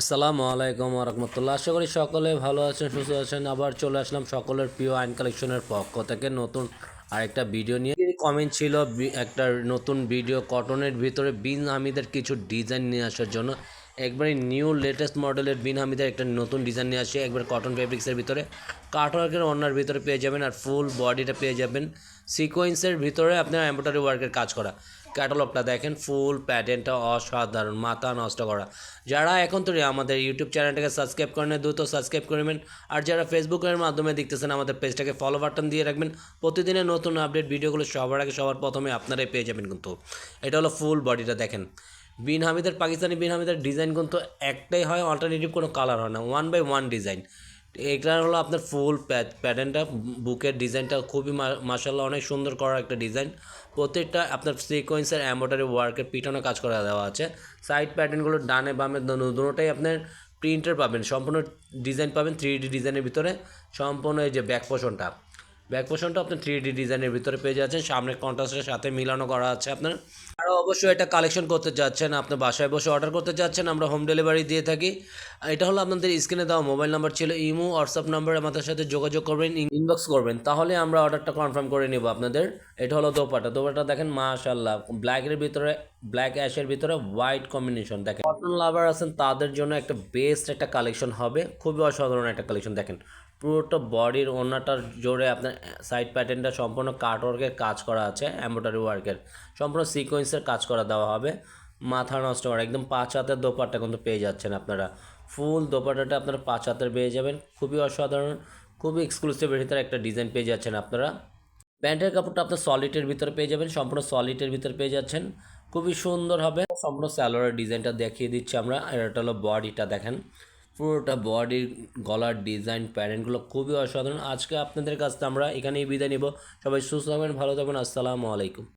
আসসালামু আলাইকুম রহমতুল্লাহ। আশা করি সকলে ভালো আছেন, সুস্থ আছেন। আবার চলে আসলাম সকলের প্রিয় আইন কালেকশনের পক্ষ থেকে নতুন আরেকটা ভিডিও নিয়ে। কমেন্ট ছিল একটা নতুন ভিডিও কটনের ভিতরে বিন আমিদের কিছু ডিজাইন নিয়ে আসার জন্য। একবারে নিউ লেটেস্ট মডেলের বিন হামিদের একটা নতুন ডিজাইন নিয়ে আসছে, একবার কটন ফেব্রিক্সের ভিতরে। কাটওয়ার্কের অন্যার ভিতরে পেয়ে যাবেন আর ফুল বডিটা পেয়ে যাবেন। সিকোয়েন্সের ভিতরে আপনার এম্ব্রয়ডারি ওয়ার্কের কাজ করা। ক্যাটালগটা দেখেন ফুল প্যাটার্নটা অসাধারণ, মাথা নষ্ট করা। যারা এখন তো আমাদের ইউটিউব চ্যানেলটাকে সাবস্ক্রাইব করেন দ্রুত সাবস্ক্রাইব করে নেবেন। আর যারা ফেসবুকের মাধ্যমে দেখতেছেন, আমাদের পেজটাকে ফলো বাটন দিয়ে রাখবেন। প্রতিদিনের নতুন আপডেট ভিডিওগুলো সবার আগে সবার প্রথমে আপনারাই পেয়ে যাবেন কিন্তু। এটা হলো ফুল বডিটা দেখেন। বিন হামিদের, পাকিস্তানি বিন হামিদের ডিজাইন কিন্তু একটাই হয় অল্টারনেটিভ কোনো কালার হয় না ওয়ান বাই ওয়ান ডিজাইন এটা হলো আপনার ফুল প্যাটার্নটা বুকের ডিজাইনটা খুবই মাসাল্লাহ অনেক সুন্দর করা একটা ডিজাইন প্রত্যেকটা আপনার সিকোয়েন্সের এম্ব্রয়ডারি ওয়ার্কের পিছনে কাজ করা দেওয়া আছে। সাইড প্যাটার্নগুলো ডানে বামে দুটোটাই আপনার প্রিন্টার পাবেন, সম্পূর্ণ ডিজাইন পাবেন থ্রি ডি ডিজাইনের ভিতরে। সম্পূর্ণ এই যে ব্যাক পোষণটা ব্যাক পোষণটা আপনি থ্রি ডি ডিজাইনের ভিতরে পেয়ে যাচ্ছেন। সামনের কন্ট্রাস্টের সাথে মিলানো করা আছে আপনার। আরও অবশ্যই এটা কালেকশন করতে চাচ্ছেন আপনি বাসায় বসে অর্ডার করতে চাচ্ছেন আমরা হোম ডেলিভারি দিয়ে থাকি। এটা হলো আপনাদের স্ক্রিনে দেওয়া মোবাইল নাম্বার ছিল, ইমো হোয়াটসঅ্যাপ নাম্বারে আমাদের সাথে যোগাযোগ করবেন ইনবক্স করবেন। তাহলে আমরা অর্ডারটা কনফার্ম করে নিব আপনাদের। এটা হলো দোপাটা দোপাটা দেখেন মাশাল্লাহ ব্ল্যাকের ভিতরে ব্ল্যাক অ্যাশের ভিতরে হোয়াইট কম্বিনেশন দেখেন। কটন লাভার আছেন, তাদের জন্য একটা বেস্ট একটা কালেকশন হবে। খুবই অসাধারণ একটা কালেকশন দেখেন। পুরোটা বডির ওনাটার জোরে আপনার সাইড প্যাটার্নটা সম্পূর্ণ কাট ওয়ার্কের কাজ করা আছে এম্ব্রয়ডারি ওয়ার্কের সম্পূর্ণ সিকোয়েন্সের কাজ করা দেওয়া হবে। মাথা নষ্ট করা, একদম পাঁচ হাতের দোপাট্টা কিন্তু পেয়ে যাচ্ছেন আপনারা। ফুল দোপাট্টাটা আপনারা পাঁচ হাতের পেয়ে যাবেন। খুবই অসাধারণ, খুবই এক্সক্লুসিভ ভিতরে একটা ডিজাইন পেয়ে যাচ্ছেন আপনারা। প্যান্টের কাপড়টা আপনার সলিডের ভিতরে পেয়ে যাবেন, সম্পূর্ণ সলিডের ভিতরে পেয়ে যাচ্ছেন। খুবই সুন্দর হবে। সম্পূর্ণ স্যালোয়ারের ডিজাইনটা দেখিয়ে দিচ্ছি আমরা। আর এটা হলো বডিটা দেখেন। পুরোটা বডির গলার ডিজাইন প্যারেন্টগুলো খুবই অসাধারণ। আজকে আপনাদের কাছ থেকে আমরা এখানেই বিদায় নিব। সবাই সুস্থ থাকবেন, ভালো থাকবেন। আসসালামু আলাইকুম।